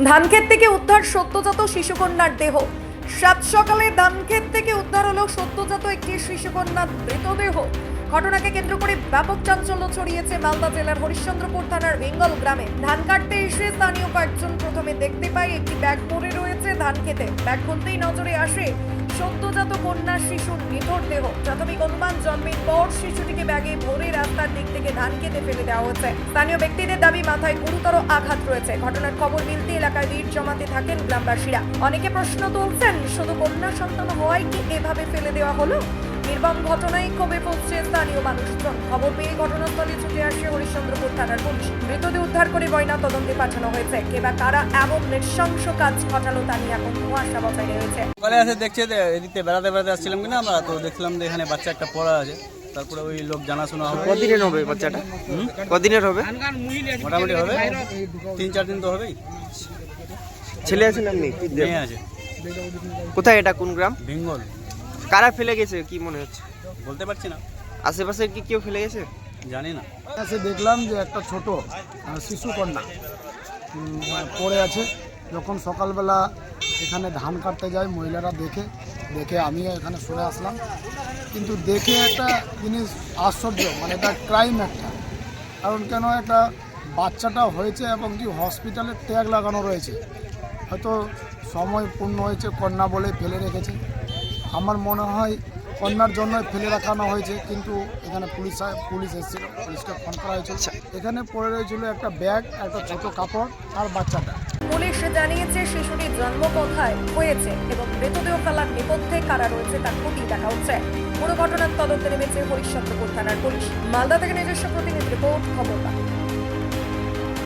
ধানক্ষেত থেকে উদ্ধার সত্যজাত শিশুকন্যার দেহ। সাত সকালে ধানক্ষেত থেকে উদ্ধার হলো সত্যজাত একটি শিশুকন্যার মৃতদেহ। ঘটনাকে কেন্দ্র করে ব্যাপক চাঞ্চল্য ছড়িয়েছে মালদা জেলার হরিশ্চন্দ্রপুর থানার বেঙ্গল গ্রামে। ধান কাটতে এসে স্থানীয় কয়েকজন প্রথমে দেখতে পায়, একটি ব্যাগ পড়ে রয়েছে ধান খেতে। ব্যাগ খুলতেই নজরে আসে সদ্যজাত কন্যা শিশুর নিথর দেহ। প্রাথমিক অনুমান জন্মের পর শিশুটিকে ব্যাগে ভরে রাস্তার দিক থেকে ধান খেতে ফেলে দেওয়া হয়েছে স্থানীয় ব্যক্তিদের দাবি, মাথায় গুরুতর আঘাত রয়েছে। ঘটনার খবর মিলতে এলাকায় ভিড় জমাতে থাকেন গ্রামবাসীরা। অনেকে প্রশ্ন তুলছেন, শুধু কন্যা সন্তান হওয়ায় কি এভাবে ফেলে দেওয়া হলো? নির্মম ঘটনায় ক্ষোভে পড়ছে স্থানীয় মানুষজন। খবর পেয়ে ঘটনাস্থলে ছুটে আসে হরিশ্চন্দ্রপুর থানার পুলিশ। মৃতদেহ উদ্ধার করে ময়না তদন্তে পাঠানো হয়েছে। কে বা কারা এমন নৃশংস কাজ ঘটালো তা নিয়ে এখন ধোঁয়াশা বজায় রয়েছে। সকালে এসে দেখছে এদিকে বেড়াতে বেড়াতে আসছিলাম কিনা আমরা, তো দেখলাম যে এখানে বাচ্চা একটা পড়া আছে। তারপরে ওই লোক জানাশোনা হবে। কদিনের হবে বাচ্চাটা? কদিনের হবে? মোটামুটি হবে? তিন চার দিন তো হবেই। ছেলে আছে না মেয়ে? আছে। কোথায় এটা? কোন গ্রাম? বেঙ্গল। কারা ফেলে গেছে? কি মনে হচ্ছে? বলতে পারছি না। আশেপাশে কি কেউ ফেলে গেছে? জানি না। কাছে দেখলাম যে একটা ছোট শিশু কন্যা পড়ে আছে। যখন সকালবেলা এখানে ধান কাটতে যায় মহিলারা দেখে দেখে আমিও এখানে সরে আসলাম। কিন্তু দেখে একটা জিনিস আশ্চর্য মানে এটা ক্রাইম একটা। কারণ কেন একটা বাচ্চাটা হয়েছে এবং কি হসপিটালে ট্যাগ লাগানো রয়েছে। হয়তো সময় পূর্ণ হয়েছে কন্যা বলে ফেলে রেখেছে। আমার মনে হয় কন্যার জন্য ফেলে রাখানো হয়েছে কিন্তু এখানে পুলিশ পুলিশ এসেছিল পুলিশকে ফোন করা হয়েছিল। এখানে পড়ে রয়েছিল একটা ব্যাগ একটা ছোট কাপড় আর বাচ্চাটা। পুলিশ জানিয়েছে শিশুটি জন্ম কোথায় হয়েছে এবং মৃতদেহ ফেলার নেপথ্যে কারা রয়েছে তার খুঁটি দেখা হচ্ছে পুরো ঘটনার তদন্তে নেমেছে হরিশ্চন্দ্রপুর থানার পুলিশ মালদা থেকে নিজস্ব প্রতিনিধি রিপোর্ট খবর।